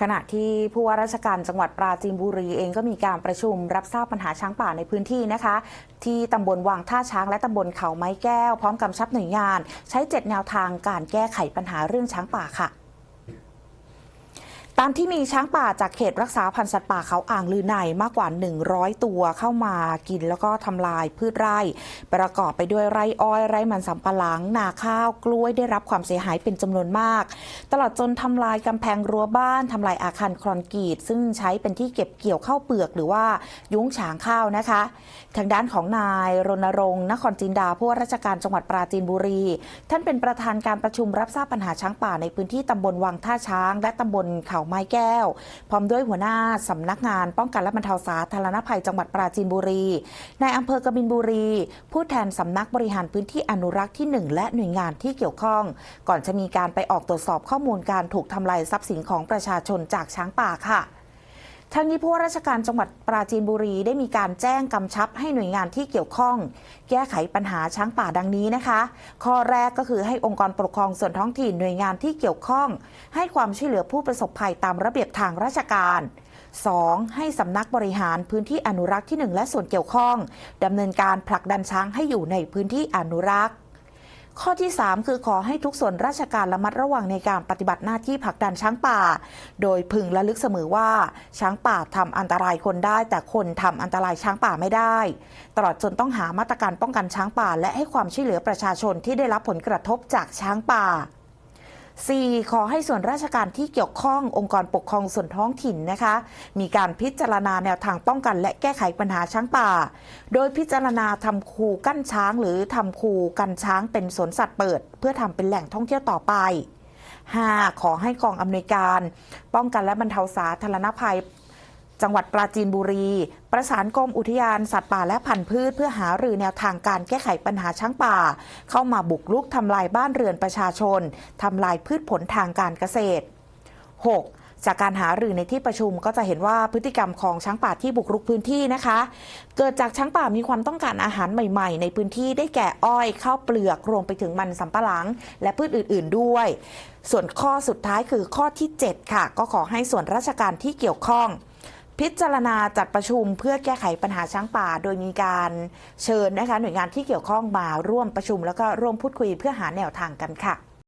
ขณะที่ผู้ว่าราชการจังหวัดปราจีนบุรีเองก็มีการประชุมรับทราบปัญหาช้างป่าในพื้นที่นะคะ ที่ตำบลวังท่าช้างและตำบลเขาไม้แก้ว พร้อมกำชับหน่วยงาน ใช้เจ็ดแนวทางการแก้ไขปัญหาเรื่องช้างป่าค่ะ ตามที่มีช้างป่าจากเขตรักษาพันธุ์สัตว์ป่าเขาอ่างลือในมากกว่า 100 ตัวเข้ามากินแล้วก็ทำลายพืชไร่ ประกอบไปด้วยไร่อ้อยไร่มันสำปะหลัง นาข้าวกล้วยได้รับความเสียหายเป็นจำนวนมาก ตลอดจนทำลายกำแพงรั้วบ้านทำลายอาคารคอนกรีต ซึ่งใช้เป็นที่เก็บเกี่ยวข้าวเปลือกหรือว่ายุ้งฉางข้าวนะคะ ทางด้านของนายรณรงค์นครจินดาผู้ว่าราชการจังหวัดปราจีนบุรี ท่านเป็นประธานการประชุมรับทราบปัญหาช้างป่าในพื้นที่ตำบลวังท่าช้าง และตำบลเขาไม้แก้ว พร้อมด้วยหัวหน้าสำนักงาน ป้องกันและบรรเทาสาธารณภัยจังหวัดปราจีนบุรีนายอำเภอกบินบุรี ผู้แทนสำนักบริหารพื้นที่อนุรักษ์ที่ 1 และหน่วยงานที่เกี่ยวข้อง ก่อนจะมีการไปออกตรวจสอบข้อมูลการถูกทำลายทรัพย์สินของประชาชนจากช้างป่าค่ะ ทั้งนี้ผู้ว่าราชการจังหวัดปราจีนบุรีได้มีการแจ้งกำชับให้หน่วยงานที่เกี่ยวข้อง แก้ไขปัญหาช้างป่าดังนี้นะคะ ข้อแรกก็คือให้องค์กรปกครองส่วนท้องถิ่นหน่วยงานที่เกี่ยวข้อง ให้ความช่วยเหลือผู้ประสบภัยตามระเบียบทางราชการ 2. ให้สำนักบริหารพื้นที่อนุรักษ์ที่ 1 และส่วนเกี่ยวข้องดำเนินการผลักดันช้างให้อยู่ในพื้นที่อนุรักษ์ ข้อที่ 3 คือขอให้ทุกส่วนราชการระมัดระวังในการปฏิบัติหน้าที่ผลักดันช้างป่า โดยพึงระลึกเสมอว่า ช้างป่าทำอันตรายคนได้ แต่คนทำอันตรายช้างป่าไม่ได้ ตลอดจนต้องหามาตรการป้องกันช้างป่า และให้ความช่วยเหลือประชาชนที่ได้รับผลกระทบจากช้างป่า 4. ขอให้ส่วนราชการที่เกี่ยวข้ององค์กรปกครองส่วนท้องถิ่นนะคะ มีการพิจารณาแนวทางป้องกัน และแก้ไขปัญหาช้างป่า โดยพิจารณาทำคูกั้นช้าง หรือทำคูกันช้างเป็นสวนสัตว์เปิด เพื่อทำเป็นแหล่งท่องเที่ยวต่อไป 5. ขอให้กองอำนวยการ ป้องกันและบรรเทาสาธารณภัย จังหวัดปราจีนบุรี ประสานกรมอุทยานสัตว์ป่าและพันธุ์พืช เพื่อหารือแนวทางการแก้ไขปัญหาช้างป่า เข้ามาบุกรุกทำลายบ้านเรือนประชาชนทำลายพืชผลทางการเกษตร 6. จากการหารือในที่ประชุมก็จะเห็นว่าพฤติกรรมของช้างป่าที่บุกรุกพื้นที่นะคะ เกิดจากช้างป่ามีความต้องการอาหารใหม่ๆ ในพื้นที่ได้แก่อ้อยข้าวเปลือกรวมไปถึงมันสำปะหลัง และพืชอื่น ๆด้วย ส่วนข้อสุดท้ายคือข้อที่ 7 ค่ะ ก็ขอให้ส่วนราชการที่เกี่ยวข้อง พิจารณาจัดประชุมเพื่อแก้ไขปัญหาช้างป่า โดยมีการเชิญนะคะหน่วยงานที่เกี่ยวข้องมาร่วมประชุม แล้วก็ร่วมพูดคุยเพื่อหาแนวทางกันค่ะ